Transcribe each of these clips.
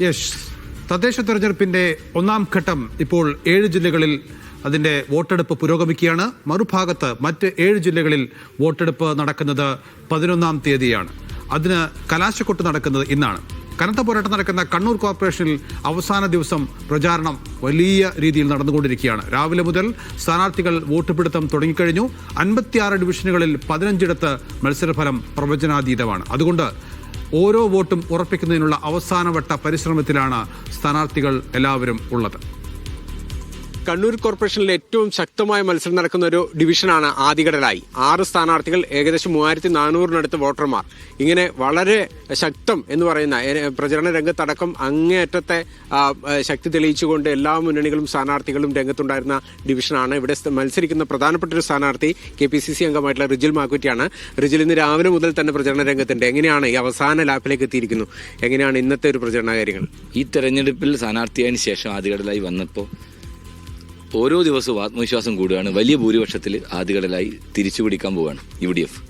Yes. തദ്ദേശ തെരഞ്ഞെടുപ്പിന്റെ ഒന്നാം ഘട്ടം ഇപ്പോൾ ഏഴ് ജില്ലകളിൽ അതിന്റെ വോട്ടെടുപ്പ് പുരോഗമിക്കുകയാണ്. മറുഭാഗത്ത് മറ്റ് ഏഴ് ജില്ലകളിൽ വോട്ടെടുപ്പ് നടക്കുന്നത് പതിനൊന്നാം തീയതിയാണ്. അതിന് കലാശക്കൊട്ട് നടക്കുന്നത് ഇന്നാണ്. കനത്ത പോരാട്ടം നടക്കുന്ന കണ്ണൂർ കോർപ്പറേഷനിൽ അവസാന ദിവസം പ്രചാരണം വലിയ രീതിയിൽ നടന്നുകൊണ്ടിരിക്കുകയാണ്. രാവിലെ മുതൽ സ്ഥാനാർത്ഥികൾ വോട്ട് പിടുത്തം തുടങ്ങിക്കഴിഞ്ഞു. അൻപത്തിയാറ് ഡിവിഷനുകളിൽ പതിനഞ്ചിടത്ത് മത്സരഫലം പ്രവചനാതീതമാണ്. അതുകൊണ്ട് ഓരോ വോട്ടും ഉറപ്പിക്കുന്നതിനുള്ള അവസാനവട്ട പരിശ്രമത്തിലാണ് സ്ഥാനാർത്ഥികൾ എല്ലാവരും ഉള്ളത്. കണ്ണൂർ കോർപ്പറേഷനിൽ ഏറ്റവും ശക്തമായ മത്സരം നടക്കുന്ന ഒരു ഡിവിഷനാണ് ആദികടലായി. ആറ് സ്ഥാനാർത്ഥികൾ ഏകദേശം മൂവായിരത്തി നാനൂറിനടുത്ത് വോട്ടർമാർ. ഇങ്ങനെ വളരെ ശക്തം എന്ന് പറയുന്ന പ്രചരണ രംഗത്തടക്കം അങ്ങേയറ്റത്തെ ശക്തി തെളിയിച്ചുകൊണ്ട് എല്ലാ മുന്നണികളും സ്ഥാനാർത്ഥികളും രംഗത്തുണ്ടായിരുന്ന ഡിവിഷനാണ്. ഇവിടെ മത്സരിക്കുന്ന പ്രധാനപ്പെട്ട ഒരു സ്ഥാനാർത്ഥി കെ പി സി സി അംഗമായിട്ടുള്ള റിജിൽ മാക്കുറ്റിയാണ്. റിജിൽ ഇന്ന് രാവിലെ മുതൽ തന്നെ പ്രചരണ രംഗത്തുണ്ട്. എങ്ങനെയാണ് ഈ അവസാന ലാപ്പിലേക്ക് എത്തിയിരിക്കുന്നു? എങ്ങനെയാണ് ഇന്നത്തെ ഒരു പ്രചരണ കാര്യങ്ങൾ? ഈ തെരഞ്ഞെടുപ്പിൽ സ്ഥാനാർത്ഥിയായതിനു ശേഷം ആദ്യഘടലായി വന്നപ്പോൾ ഓരോ ദിവസവും ആത്മവിശ്വാസം കൂടുകയാണ്. വലിയ ഭൂരിപക്ഷത്തിൽ ആദ്യഘടലായി തിരിച്ചു പിടിക്കാൻ പോവുകയാണ് യു ഡി എഫ്.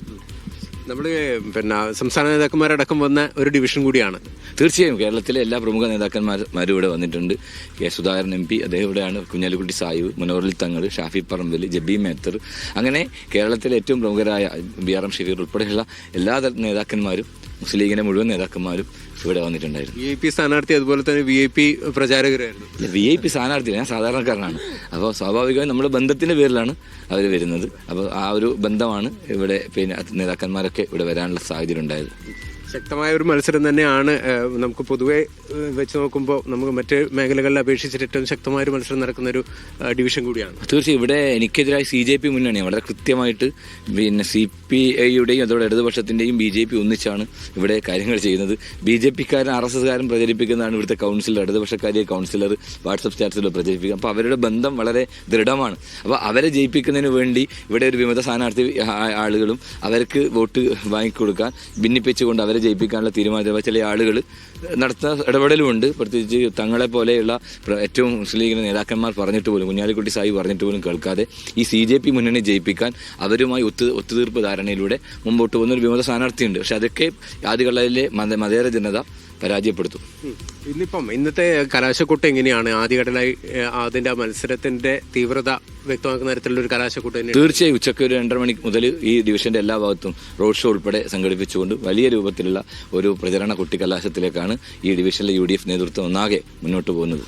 നമ്മൾ പിന്നെ സംസ്ഥാന നേതാക്കന്മാരടക്കം വന്ന ഒരു ഡിവിഷൻ കൂടിയാണ്. തീർച്ചയായും കേരളത്തിലെ എല്ലാ പ്രമുഖ നേതാക്കന്മാരും ഇവിടെ വന്നിട്ടുണ്ട്. കെ സുധാകരൻ എം പി അദ്ദേഹം ഇവിടെയാണ്. കുഞ്ഞാലിക്കുട്ടി സായു മനോഹർലി തങ്ങൾ ഷാഫി പറമ്പിൽ ജബി മേത്തർ. അങ്ങനെ കേരളത്തിലെ ഏറ്റവും പ്രമുഖരായ ബി ആർ എം ഷെഫീർ ഉൾപ്പെടെയുള്ള എല്ലാ നേതാക്കന്മാരും മുസ്ലിം ലീഗിന്റെ മുഴുവൻ നേതാക്കന്മാരും ഇവിടെ വന്നിട്ടുണ്ടായിരുന്നു. വി ഐ പി സ്ഥാനാർത്ഥി അതുപോലെ തന്നെ വി ഐ പി പ്രചാരകരായിരുന്നു. വി ഐ പി സ്ഥാനാർത്ഥി ഞാൻ സാധാരണക്കാരനാണ്. അപ്പോൾ സ്വാഭാവികമായും നമ്മുടെ ബന്ധത്തിന്റെ പേരിലാണ് അവർ വരുന്നത്. അപ്പോൾ ആ ഒരു ബന്ധമാണ് ഇവിടെ പിന്നെ നേതാക്കന്മാരൊക്കെ ഇവിടെ വരാനുള്ള സാഹചര്യം ഉണ്ടായത്. ശക്തമായ ഒരു മത്സരം തന്നെയാണ് നമുക്ക് പൊതുവെ വെച്ച് നോക്കുമ്പോൾ നമുക്ക് മറ്റ് മേഖലകളിൽ അപേക്ഷിച്ചിട്ട് ഏറ്റവും ശക്തമായ ഒരു മത്സരം നടക്കുന്ന ഒരു ഡിവിഷൻ കൂടിയാണ്. തീർച്ചയായും ഇവിടെ എനിക്കെതിരായി സി ജെ പി മുന്നണി വളരെ കൃത്യമായിട്ട് പിന്നെ സി പി ഐയുടെയും അതോടെ ഇടതുപക്ഷത്തിന്റെയും ബി ജെ പി ഒന്നിച്ചാണ് ഇവിടെ കാര്യങ്ങൾ ചെയ്യുന്നത്. ബി ജെ പിക്കാരൻ ആർ എസ് എസ്കാരൻ പ്രചരിപ്പിക്കുന്നതാണ് ഇവിടുത്തെ കൗൺസിലർ ഇടതുപക്ഷക്കാരെ കൗൺസിലർ വാട്സപ്പ് സ്റ്റാറ്റസിൽ പ്രചരിപ്പിക്കുക. അപ്പോൾ അവരുടെ ബന്ധം വളരെ ദൃഢമാണ്. അപ്പോൾ അവരെ ജയിപ്പിക്കുന്നതിന് വേണ്ടി ഇവിടെ ഒരു വിമത സ്ഥാനാർത്ഥി ആളുകളും അവർക്ക് വോട്ട് വാങ്ങിക്കൊടുക്കാൻ ഭിന്നിപ്പിച്ചുകൊണ്ട് അവരെ ജയിപ്പിക്കാനുള്ള തീരുമാനം. ചില ആളുകൾ നടത്തുന്ന ഇടപെടലുമുണ്ട്. പ്രത്യേകിച്ച് തങ്ങളെ പോലെയുള്ള ഏറ്റവും മുസ്ലിം ലീഗിന്റെ നേതാക്കന്മാർ പറഞ്ഞിട്ട് പോലും കുഞ്ഞാലിക്കുട്ടി സായി പറഞ്ഞിട്ട് പോലും കേൾക്കാതെ ഈ സി ജെ പി മുന്നണി ജയിപ്പിക്കാൻ അവരുമായി ഒത്തു ഒത്തുതീർപ്പ് ധാരണയിലൂടെ മുമ്പോട്ട് പോകുന്ന ഒരു വിമത സ്ഥാനാർത്ഥിയുണ്ട്. പക്ഷെ അതൊക്കെ ആദ്യകളിലെ മത മതേതര ജനത പരാജയപ്പെടുത്തും. ഇന്നിപ്പം ഇന്നത്തെ കലാശക്കൂട്ട് എങ്ങനെയാണ്? ആദ്യഘടനായി അതിന്റെ മത്സരത്തിന്റെ തീവ്രത വ്യക്തമാക്കുന്ന തരത്തിലുള്ള ഒരു കലാശക്കൂട്ട് തീർച്ചയായും ഉച്ചയ്ക്ക് ഒരു രണ്ടര മണി മുതൽ ഈ ഡിവിഷന്റെ എല്ലാ ഭാഗത്തും റോഡ് ഷോ ഉൾപ്പെടെ സംഘടിപ്പിച്ചുകൊണ്ട് വലിയ രൂപത്തിലുള്ള ഒരു പ്രചരണ കുട്ടിക്കലാശത്തിലേക്കാണ് ഈ ഡിവിഷനിലെ യു ഡി എഫ് നേതൃത്വം ഒന്നാകെ മുന്നോട്ട് പോകുന്നത്.